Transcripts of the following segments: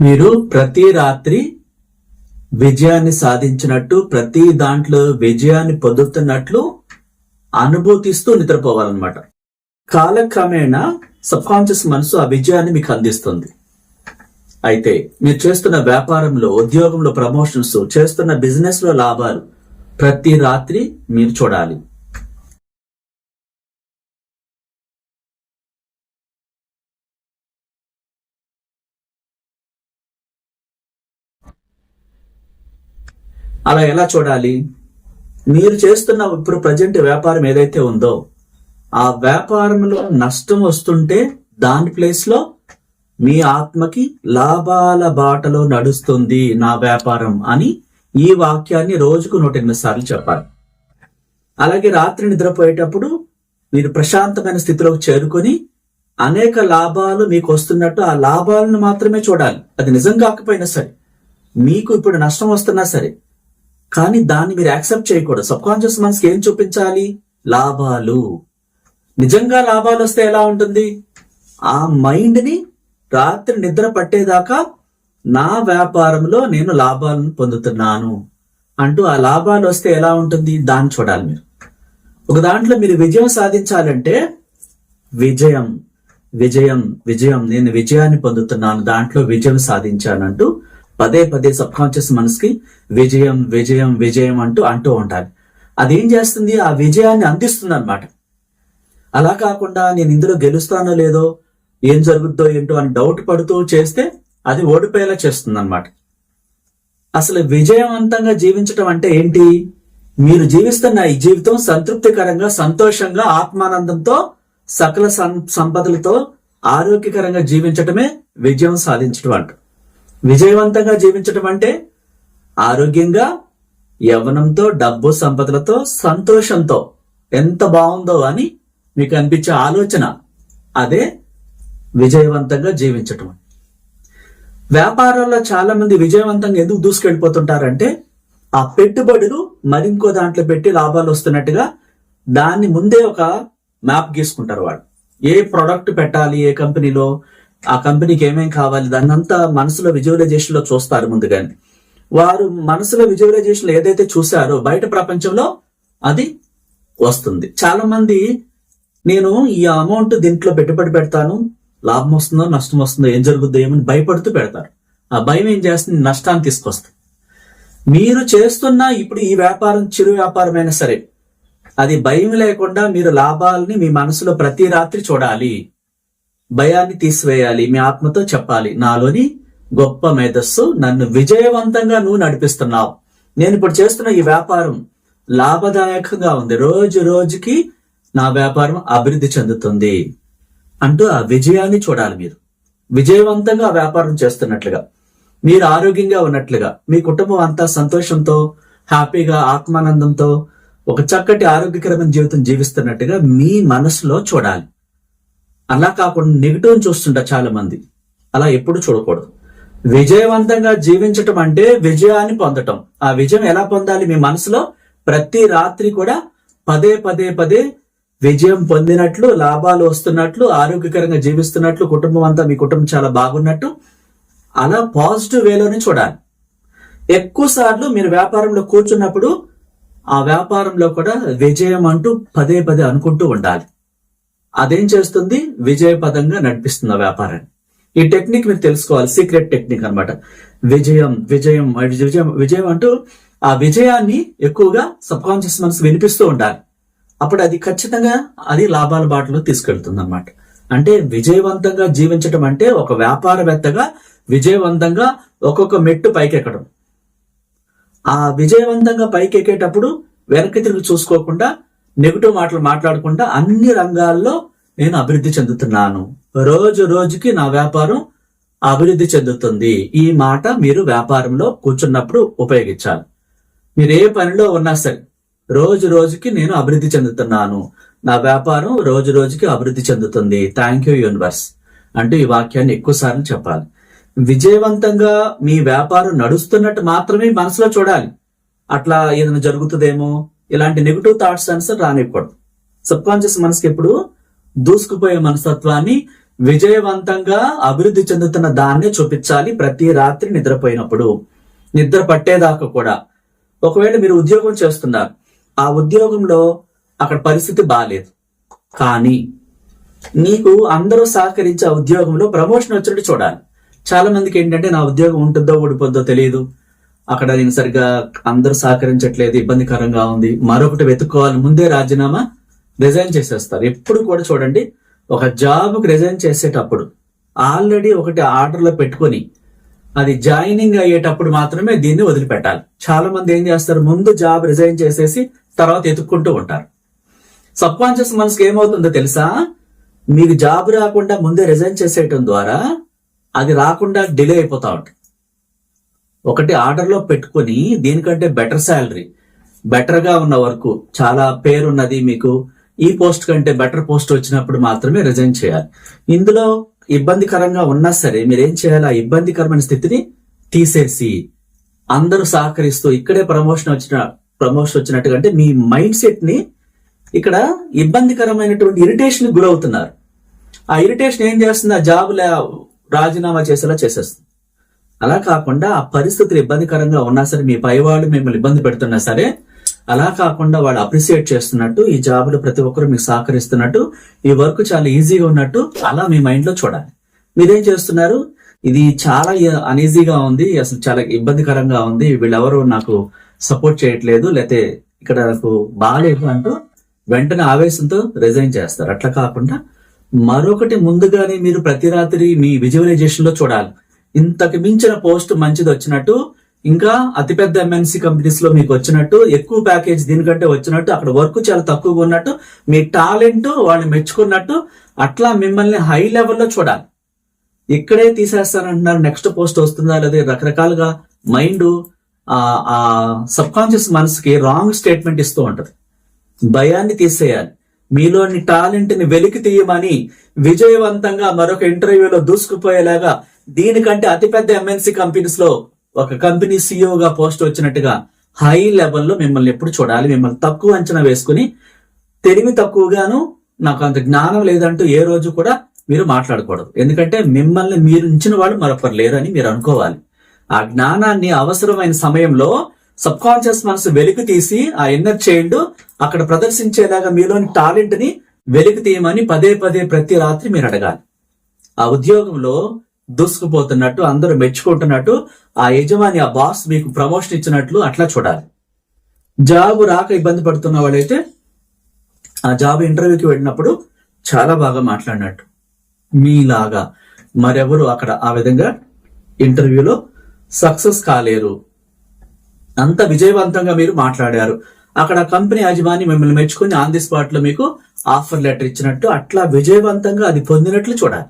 మీరు ప్రతి రాత్రి విజయాన్ని సాధించినట్టు ప్రతి దాంట్లో విజయాన్ని పొందుతున్నట్లు అనుభూతిస్తూ నిద్రపోవాలన్నమాట. కాలక్రమేణా సబ్ కాన్షియస్ మనసు ఆ విజయాన్ని మీకు అందిస్తుంది. అయితే మీరు చేస్తున్న వ్యాపారంలో ఉద్యోగంలో ప్రమోషన్స్ చేస్తున్న బిజినెస్లో లాభాలు ప్రతి రాత్రి మీరు చూడాలి. అలా ఎలా చూడాలి? మీరు చేస్తున్న ఇప్పుడు ప్రజెంట్ వ్యాపారం ఏదైతే ఉందో ఆ వ్యాపారంలో నష్టం వస్తుంటే దాని ప్లేస్లో మీ ఆత్మకి లాభాల బాటలో నడుస్తుంది నా వ్యాపారం అని ఈ వాక్యాన్ని రోజుకు నూట ఎనిమిది సార్లు చెప్పాలి. అలాగే రాత్రి నిద్రపోయేటప్పుడు మీరు ప్రశాంతమైన స్థితిలోకి చేరుకొని అనేక లాభాలు మీకు వస్తున్నట్టు ఆ లాభాలను మాత్రమే చూడాలి. అది నిజం కాకపోయినా సరే మీకు ఇప్పుడు నష్టం వస్తున్నా సరే కానీ దాన్ని మీరు యాక్సెప్ట్ చేయకూడదు. సబ్ కాన్షియస్ మనసుకి ఏం చూపించాలి? లాభాలు. నిజంగా లాభాలు వస్తే ఎలా ఉంటుంది? ఆ మైండ్ని రాత్రి నిద్ర పట్టేదాకా నా వ్యాపారంలో నేను లాభాలను పొందుతున్నాను అంటూ ఆ లాభాలు వస్తే ఎలా ఉంటుంది? దాన్ని చూడాలి మీరు. ఒక దాంట్లో మీరు విజయం సాధించాలంటే విజయం విజయం విజయం నేను విజయాన్ని పొందుతున్నాను దాంట్లో విజయం సాధించానంటూ పదే పదే సబ్ కాన్షియస్ మనసుకి విజయం విజయం విజయం అంటూ అంటూ ఉండాలి. అదేం చేస్తుంది? ఆ విజయాన్ని అందిస్తుంది అనమాట అలా కాకుండా నేను ఇందులో గెలుస్తానో లేదో ఏం జరుగుద్దో ఏంటో అని డౌట్ పడుతూ చేస్తే అది ఓడిపోయేలా చేస్తుంది అనమాట అసలు విజయవంతంగా జీవించటం అంటే ఏంటి? మీరు జీవిస్తున్న ఈ జీవితం సంతృప్తికరంగా సంతోషంగా ఆత్మానందంతో సకల సం- సంపదలతో ఆరోగ్యకరంగా జీవించటమే విజయం సాధించటం అంట విజయవంతంగా జీవించటం అంటే ఆరోగ్యంగా యవ్వనంతో డబ్బు సంపదలతో సంతోషంతో ఎంత బాగుందో అని మీకు అనిపించే ఆలోచన అదే విజయవంతంగా జీవించటం. వ్యాపారాల్లో చాలా మంది విజయవంతంగా ఎందుకు దూసుకెళ్ళిపోతుంటారంటే ఆ పెట్టుబడులు మరింకో దాంట్లో పెట్టి లాభాలు వస్తున్నట్టుగా దాన్ని ముందే ఒక మ్యాప్ గీసుకుంటారు వాళ్ళు. ఏ ప్రొడక్ట్ పెట్టాలి ఏ కంపెనీలో ఆ కంపెనీకి ఏమేం కావాలి? దాన్ని అంతా మనసులో విజువలైజేషన్లో చూస్తారు ముందుగానే వారు మనసులో విజువలైజేషన్ ఏదైతే చూసారో బయట ప్రపంచంలో అది వస్తుంది. చాలా మంది నేను ఈ అమౌంట్ దీంట్లో పెట్టుబడి పెడతాను లాభం వస్తుందో నష్టం వస్తుందో ఏం జరుగుద్దో ఏమని భయపడుతూ పెడతారు. ఆ భయం ఏం చేస్తుంది? నష్టాన్ని తీసుకొస్తుంది. మీరు చేస్తున్న ఇప్పుడు ఈ వ్యాపారం చిరు వ్యాపారమైనా సరే అది భయం లేకుండా మీరు లాభాలని మీ మనసులో ప్రతి రాత్రి చూడాలి. భయాన్ని తీసివేయాలి మీ ఆత్మతో చెప్పాలి. నాలోని గొప్ప మేధస్సు నన్ను విజయవంతంగా నువ్వు నడిపిస్తున్నావు. నేను ఇప్పుడు చేస్తున్న ఈ వ్యాపారం లాభదాయకంగా ఉంది. రోజు రోజుకి నా వ్యాపారం అభివృద్ధి చెందుతుంది అంటూ ఆ విజయాన్ని చూడాలి మీరు. విజయవంతంగా వ్యాపారం చేస్తున్నట్లుగా మీరు ఆరోగ్యంగా ఉన్నట్లుగా మీ కుటుంబం అంతా సంతోషంతో హ్యాపీగా ఆత్మానందంతో ఒక చక్కటి ఆరోగ్యకరమైన జీవితం జీవిస్తున్నట్టుగా మీ మనసులో చూడాలి. అలా కాకుండా నెగిటివ్ చూస్తుంటా చాలా మంది అలా ఎప్పుడు చూడకూడదు. విజయవంతంగా జీవించటం అంటే విజయాన్ని పొందటం. ఆ విజయం ఎలా పొందాలి మీ మనసులో? ప్రతి రాత్రి కూడా పదే పదే పదే విజయం పొందినట్లు లాభాలు వస్తున్నట్లు ఆరోగ్యకరంగా జీవిస్తున్నట్లు కుటుంబం అంతా మీ కుటుంబం చాలా బాగున్నట్టు అలా పాజిటివ్ వేలోనే చూడాలి. ఎక్కువ సార్లు మీరు వ్యాపారంలో కూర్చున్నప్పుడు ఆ వ్యాపారంలో కూడా విజయం అంటూ పదే పదే అనుకుంటూ ఉండాలి. అదేం చేస్తుంది? విజయపదంగా నడిపిస్తుంది ఆ వ్యాపారాన్ని. ఈ టెక్నిక్ మీరు తెలుసుకోవాలి సీక్రెట్ టెక్నిక్ అన్నమాట. విజయం విజయం విజయం విజయం అంటూ ఆ విజయాన్ని ఎక్కువగా సబ్ కాన్షియస్ మనసు వినిపిస్తూ ఉండాలి. అప్పుడు అది ఖచ్చితంగా అది లాభాల బాటలో తీసుకెళ్తుంది అనమాట అంటే విజయవంతంగా జీవించటం అంటే ఒక వ్యాపారవేత్తగా విజయవంతంగా ఒక్కొక్క మెట్టు పైకెక్కడం. ఆ విజయవంతంగా పైకెక్కేటప్పుడు వెనక్కి తిరిగి చూసుకోకుండా నెగిటివ్ మాటలు మాట్లాడకుండా అన్ని రంగాల్లో నేను అభివృద్ధి చెందుతున్నాను. రోజు రోజుకి నా వ్యాపారం అభివృద్ధి చెందుతుంది. ఈ మాట మీరు వ్యాపారంలో కూర్చున్నప్పుడు ఉపయోగించాలి. మీరు ఏ పనిలో ఉన్నా సరే రోజు రోజుకి నేను అభివృద్ధి చెందుతున్నాను. నా వ్యాపారం రోజు రోజుకి అభివృద్ధి చెందుతుంది. థ్యాంక్ యూ యూనివర్స్ అంటూ ఈ వాక్యాన్ని ఎక్కువసార్లు చెప్పాలి. విజయవంతంగా మీ వ్యాపారం నడుస్తున్నట్టు మాత్రమే మనసులో చూడాలి. అట్లా ఏదైనా జరుగుతుందేమో? ఇలాంటి నెగిటివ్ థాట్స్ ఆన్సర్ రానివ్వకూడదు. సబ్ కాన్షియస్ మనసుకి ఎప్పుడు దూసుకుపోయే మనస్తత్వాన్ని విజయవంతంగా అభివృద్ధి చెందుతున్న దాన్నే చూపించాలి ప్రతి రాత్రి నిద్రపోయినప్పుడు. నిద్ర పట్టేదాకా కూడా. ఒకవేళ మీరు ఉద్యోగం చేస్తున్నారు. ఆ ఉద్యోగంలో అక్కడ పరిస్థితి బాగాలేదు కానీ నీకు అందరూ సహకరించి ఆ ఉద్యోగంలో ప్రమోషన్ వచ్చినట్టు చూడాలి. చాలా మందికి ఏంటంటే నా ఉద్యోగం ఉంటుందో ఊడిపోద్దో తెలియదు. అక్కడ నేను సరిగ్గా అందరూ సహకరించట్లేదు ఇబ్బందికరంగా ఉంది. మరొకటి వెతుక్కోవాలి. ముందే రాజీనామా రిజైన్ చేసేస్తారు. ఎప్పుడు కూడా చూడండి ఒక జాబ్కి రిజైన్ చేసేటప్పుడు ఆల్రెడీ ఒకటి ఆర్డర్లో పెట్టుకొని అది జాయినింగ్ అయ్యేటప్పుడు మాత్రమే దీన్ని వదిలిపెట్టాలి. చాలా మంది ఏం చేస్తారు? ముందు జాబ్ రిజైన్ చేసేసి తర్వాత ఎత్తుక్కుంటూ ఉంటారు. సబ్ కాన్షియస్ మనసుకి ఏమవుతుందో తెలుసా? మీకు జాబ్ రాకుండా ముందే రిజైన్ చేసేయటం ద్వారా అది రాకుండా డిలే అయిపోతా ఉంటుంది. ఒకటి ఆర్డర్లో పెట్టుకొని దీనికంటే బెటర్ శాలరీ బెటర్గా ఉన్న వర్క్ చాలా పేరున్నది మీకు. ఈ పోస్ట్ కంటే బెటర్ పోస్ట్ వచ్చినప్పుడు మాత్రమే రిజైన్ చేయాలి. ఇందులో ఇబ్బందికరంగా ఉన్నా సరే మీరేం చేయాలి? ఆ ఇబ్బందికరమైన స్థితిని తీసేసి అందరూ సహకరిస్తూ ఇక్కడే ప్రమోషన్ వచ్చిన ప్రమోషన్ వచ్చినట్టుగా అంటే మీ మైండ్ సెట్ని ఇక్కడ ఇబ్బందికరమైనటువంటి ఇరిటేషన్ గురవుతున్నారు. ఆ ఇరిటేషన్ ఏం చేస్తుంది? ఆ జాబ్ రాజీనామా చేసేలా చేసేస్తుంది. అలా కాకుండా ఆ పరిస్థితులు ఇబ్బందికరంగా ఉన్నా సరే మీ పై వాళ్ళు మిమ్మల్ని ఇబ్బంది పెడుతున్నా సరే అలా కాకుండా వాళ్ళు అప్రిసియేట్ చేస్తున్నట్టు ఈ జాబ్లో ప్రతి ఒక్కరు మీకు సహకరిస్తున్నట్టు ఈ వర్క్ చాలా ఈజీగా ఉన్నట్టు అలా మీ మైండ్లో చూడాలి. మీరేం చేస్తున్నారు? ఇది చాలా అనీజీగా ఉంది అసలు చాలా ఇబ్బందికరంగా ఉంది వీళ్ళెవరు నాకు సపోర్ట్ చేయట్లేదు లేకపోతే ఇక్కడ నాకు బాగాలేదు అంటూ వెంటనే ఆవేశంతో రిజైన్ చేస్తారు. అట్లా కాకుండా మరొకటి ముందుగానే మీరు ప్రతి రాత్రి మీ విజువలైజేషన్లో చూడాలి. ఇంతకు మించిన పోస్ట్ మంచిది వచ్చినట్టు ఇంకా అతిపెద్ద ఎంఎన్సీ కంపెనీస్లో మీకు వచ్చినట్టు ఎక్కువ ప్యాకేజ్ దీనికంటే వచ్చినట్టు అక్కడ వర్క్ చాలా తక్కువగా ఉన్నట్టు మీ టాలెంట్ వాళ్ళు మెచ్చుకున్నట్టు అట్లా మిమ్మల్ని హై లెవెల్లో చూడాలి. ఇక్కడే తీసేస్తానంటున్నారు నెక్స్ట్ పోస్ట్ వస్తుందా లేదా రకరకాలుగా మైండ్ ఆ సబ్ కాన్షియస్ మనసుకి రాంగ్ స్టేట్మెంట్ ఇస్తూ ఉంటది. భయాన్ని తీసేయాలి. మీలోని టాలెంట్ని వెలికి తీయమని విజయవంతంగా మరొక ఇంటర్వ్యూలో దూసుకుపోయేలాగా దీనికంటే అతిపెద్ద ఎంఎన్సీ కంపెనీస్లో ఒక కంపెనీ సిఇఓగా పోస్ట్ వచ్చినట్టుగా హై లెవెల్లో మిమ్మల్ని ఎప్పుడు చూడాలి. మిమ్మల్ని తక్కువ అంచనా వేసుకుని తెలివి తక్కువగాను నాకు అంత జ్ఞానం లేదంటూ ఏ రోజు కూడా మీరు మాట్లాడకూడదు. ఎందుకంటే మిమ్మల్ని మీరు ఉంచిన వాళ్ళు మరొకరు లేరని మీరు అనుకోవాలి. ఆ జ్ఞానాన్ని అవసరమైన సమయంలో సబ్ కాన్షియస్ మనసు వెలికి తీసి ఆ ఇన్నర్ చైల్డ్ అక్కడ ప్రదర్శించేలాగా మీలోని టాలెంట్ని వెలికి తీయమని పదే పదే ప్రతి రాత్రి మీరు అడగాలి. ఆ ఉద్యోగంలో దూసుకుపోతున్నట్టు అందరూ మెచ్చుకుంటున్నట్టు ఆ యజమాని ఆ బాస్ మీకు ప్రమోషన్ ఇచ్చినట్లు అట్లా చూడాలి. జాబ్ రాక ఇబ్బంది పడుతున్న వాళ్ళైతే ఆ జాబ్ ఇంటర్వ్యూకి వెళ్ళినప్పుడు చాలా బాగా మాట్లాడినట్టు. మీలాగా మరెవరు అక్కడ ఆ విధంగా ఇంటర్వ్యూలో సక్సెస్ కాలేరు. అంత విజయవంతంగా మీరు మాట్లాడారు. అక్కడ కంపెనీ యజమాని మిమ్మల్ని మెచ్చుకుని ఆన్ ది స్పాట్లో మీకు ఆఫర్ లెటర్ ఇచ్చినట్టు అట్లా విజయవంతంగా అది పొందినట్లు చూడాలి.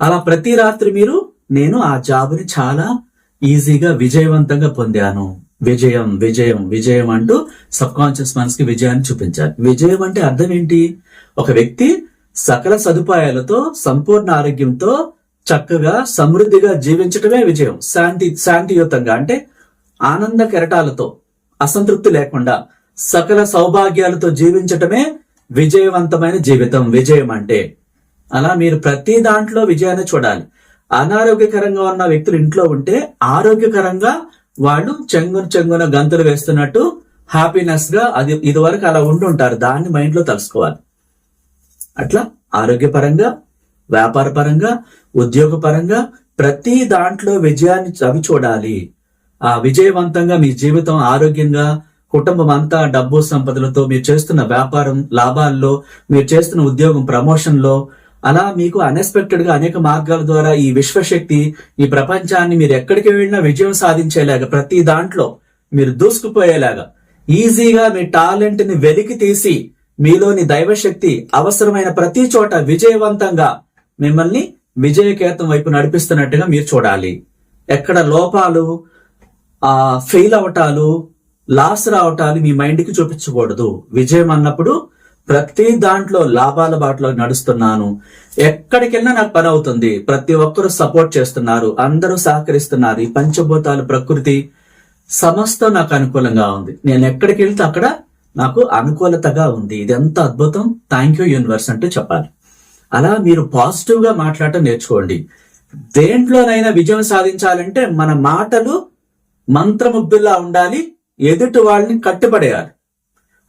అలా ప్రతి రాత్రి మీరు నేను ఆ జాబ్ని చాలా ఈజీగా విజయవంతంగా పొందాను. విజయం విజయం విజయం అంటూ సబ్ కాన్షియస్ మనసుకి విజయాన్ని చూపించాలి. విజయం అంటే అర్థం ఏంటి? ఒక వ్యక్తి సకల సదుపాయాలతో సంపూర్ణ ఆరోగ్యంతో చక్కగా సమృద్ధిగా జీవించటమే విజయం. శాంతి శాంతియుతంగా అంటే ఆనంద కెరటాలతో అసంతృప్తి లేకుండా సకల సౌభాగ్యాలతో జీవించటమే విజయవంతమైన జీవితం. విజయం అంటే అలా మీరు ప్రతి దాంట్లో విజయాన్ని చూడాలి. అనారోగ్యకరంగా ఉన్న వ్యక్తులు ఇంట్లో ఉంటే ఆరోగ్యకరంగా వాళ్ళు చెంగున చెంగున గంతులు వేస్తున్నట్టు హ్యాపీనెస్గా అది ఇదివరకు అలా ఉండుంటారు దాన్ని మైండ్లో తెలుసుకోవాలి. అట్లా ఆరోగ్యపరంగా వ్యాపార పరంగా ఉద్యోగ పరంగా ప్రతి దాంట్లో విజయాన్ని అవి చూడాలి. ఆ విజయవంతంగా మీ జీవితం ఆరోగ్యంగా కుటుంబం అంతా డబ్బు సంపదలతో మీరు చేస్తున్న వ్యాపారం లాభాల్లో మీరు చేస్తున్న ఉద్యోగం ప్రమోషన్లో అలా మీకు అన్ఎక్స్పెక్టెడ్గా అనేక మార్గాల ద్వారా ఈ విశ్వశక్తి ఈ ప్రపంచాన్ని మీరు ఎక్కడికి వెళ్ళినా విజయం సాధించేలాగా ప్రతి దాంట్లో మీరు దూసుకుపోయేలాగా ఈజీగా మీ టాలెంట్ని వెలికి తీసి మీలోని దైవశక్తి అవసరమైన ప్రతి చోట విజయవంతంగా మిమ్మల్ని విజయకేతం వైపు నడిపిస్తున్నట్టుగా మీరు చూడాలి. ఎక్కడ లోపాలు ఆ ఫెయిల్ అవటాలు లాస్ రావటాలు మీ మైండ్కి చూపించకూడదు. విజయం అన్నప్పుడు ప్రతి దాంట్లో లాభాల బాటలో నడుస్తున్నాను. ఎక్కడికెళ్ళినా నాకు పని అవుతుంది. ప్రతి ఒక్కరు సపోర్ట్ చేస్తున్నారు. అందరూ సహకరిస్తున్నారు. ఈ పంచభూతాలు ప్రకృతి సమస్తం నాకు అనుకూలంగా ఉంది. నేను ఎక్కడికి వెళ్తే అక్కడ నాకు అనుకూలతగా ఉంది. ఇది ఎంత అద్భుతం. థ్యాంక్ యూ యూనివర్స్ అంటూ చెప్పాలి. అలా మీరు పాజిటివ్గా మాట్లాడటం నేర్చుకోండి. దేంట్లోనైనా విజయం సాధించాలంటే మన మాటలు మంత్రముగ్ధుల్లా ఉండాలి. ఎదుటి వాళ్ళని కట్టుబడేయాలి.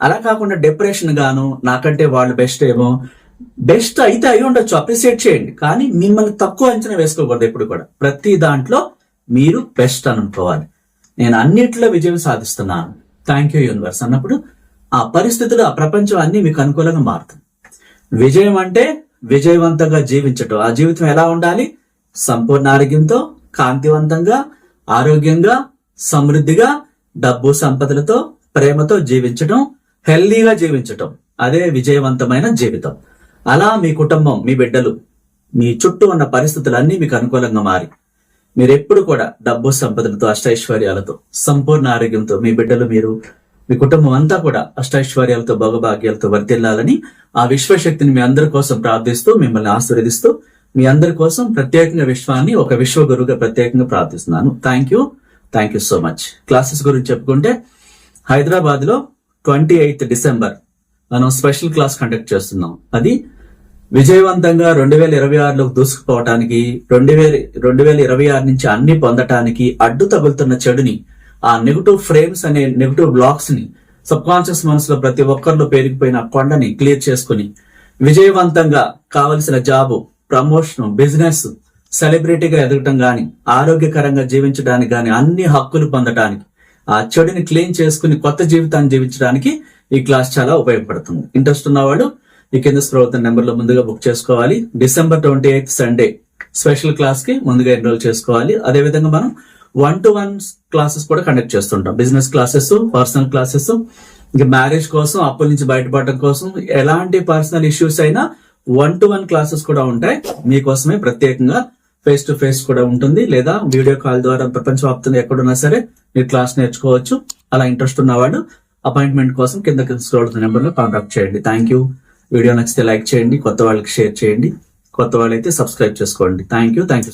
అలా కాకుండా డిప్రెషన్ గాను నాకంటే వాళ్ళు బెస్ట్ ఏమో. బెస్ట్ అయితే అయి ఉండొచ్చు అప్రిసియేట్ చేయండి. కానీ మిమ్మల్ని తక్కువ అంచనా వేసుకోకూడదు ఎప్పుడు కూడా. ప్రతి దాంట్లో మీరు బెస్ట్ అనుకోవాలి. నేను అన్నిట్లో విజయం సాధిస్తున్నాను. థ్యాంక్ యూ యూనివర్స్ అన్నప్పుడు ఆ పరిస్థితులు ఆ ప్రపంచం అన్ని మీకు అనుకూలంగా మారుతుంది. విజయం అంటే విజయవంతంగా జీవించటం. ఆ జీవితం ఎలా ఉండాలి? సంపూర్ణ ఆరోగ్యంతో కాంతివంతంగా ఆరోగ్యంగా సమృద్ధిగా డబ్బు సంపదలతో ప్రేమతో జీవించటం. హెల్దీగా జీవించటం అదే విజయవంతమైన జీవితం. అలా మీ కుటుంబం మీ బిడ్డలు మీ చుట్టూ ఉన్న పరిస్థితులన్నీ మీకు అనుకూలంగా మారి. మీరు ఎప్పుడు కూడా డబ్బు సంపదలతో అష్టైశ్వర్యాలతో సంపూర్ణ ఆరోగ్యంతో మీ బిడ్డలు మీరు మీ కుటుంబం అంతా కూడా అష్టైశ్వర్యాలతో భోగభాగ్యాలతో వర్తిల్లాలని ఆ విశ్వశక్తిని మీ అందరి కోసం ప్రార్థిస్తూ మిమ్మల్ని ఆశీర్వదిస్తూ మీ అందరి కోసం ప్రత్యేకంగా విశ్వాన్ని ఒక విశ్వ గురువుగా ప్రత్యేకంగా ప్రార్థిస్తున్నాను. Thank you thank you so much classes గురించి చెప్పుకుంటే హైదరాబాద్లో ట్వంటీ ఎయిత్ డిసెంబర్ మనం స్పెషల్ క్లాస్ కండక్ట్ చేస్తున్నాం. అది విజయవంతంగా రెండు వేల ఇరవై ఆరులోకి దూసుకుపోవటానికి రెండు వేల రెండు వేల ఇరవై ఆరు నుంచి అన్ని పొందటానికి అడ్డు తగులుతున్న చెడుని ఆ నెగటివ్ ఫ్రేమ్స్ అనే నెగటివ్ బ్లాక్స్ని సబ్ కాన్షియస్ మనసులో ప్రతి ఒక్కరిలో పేరుకుపోయిన కొండని క్లియర్ చేసుకుని విజయవంతంగా కావలసిన జాబు ప్రమోషన్ బిజినెస్ సెలబ్రిటీగా ఎదగటం గాని ఆరోగ్యకరంగా జీవించడానికి గాని అన్ని హక్కులు పొందటానికి ఆ చెడుని క్లీన్ చేసుకుని కొత్త జీవితాన్ని జీవించడానికి ఈ క్లాస్ చాలా ఉపయోగపడుతుంది. ఇంట్రెస్ట్ ఉన్నవాళ్ళు ఈ కింద స్క్రోల్ అవుతున్న ముందుగా బుక్ చేసుకోవాలి. December twenty eighth Sunday special క్లాస్కి ముందుగా ఎన్రోల్ చేసుకోవాలి. అదే విధంగా మనం వన్ టు వన్ క్లాసెస్ కూడా కండక్ట్ చేస్తుంటాం. బిజినెస్ క్లాసెస్ పర్సనల్ క్లాసెస్ ఇంకా మ్యారేజ్ కోసం అప్పుల నుంచి బయటపడడం కోసం ఎలాంటి పర్సనల్ ఇష్యూస్ అయినా వన్ టు వన్ క్లాసెస్ కూడా ఉంటాయి. మీకోసమే ప్రత్యేకంగా ఫేస్ టు ఫేస్ కూడా ఉంటుంది. లేదా వీడియో కాల్ ద్వారా ప్రపంచవ్యాప్తంగా ఎక్కడున్నా సరే మీరు క్లాస్ నేర్చుకోవచ్చు. అలా ఇంట్రెస్ట్ ఉన్నవాడు అపాయింట్మెంట్ కోసం కింద స్క్రోల్ నెంబర్లో కాంటాక్ట్ చేయండి. థ్యాంక్ యూ వీడియో నచ్చితే లైక్ చేయండి. కొత్త వాళ్ళకి షేర్ చేయండి. కొత్త వాళ్ళైతే సబ్స్క్రైబ్ చేసుకోండి. Thank you thank you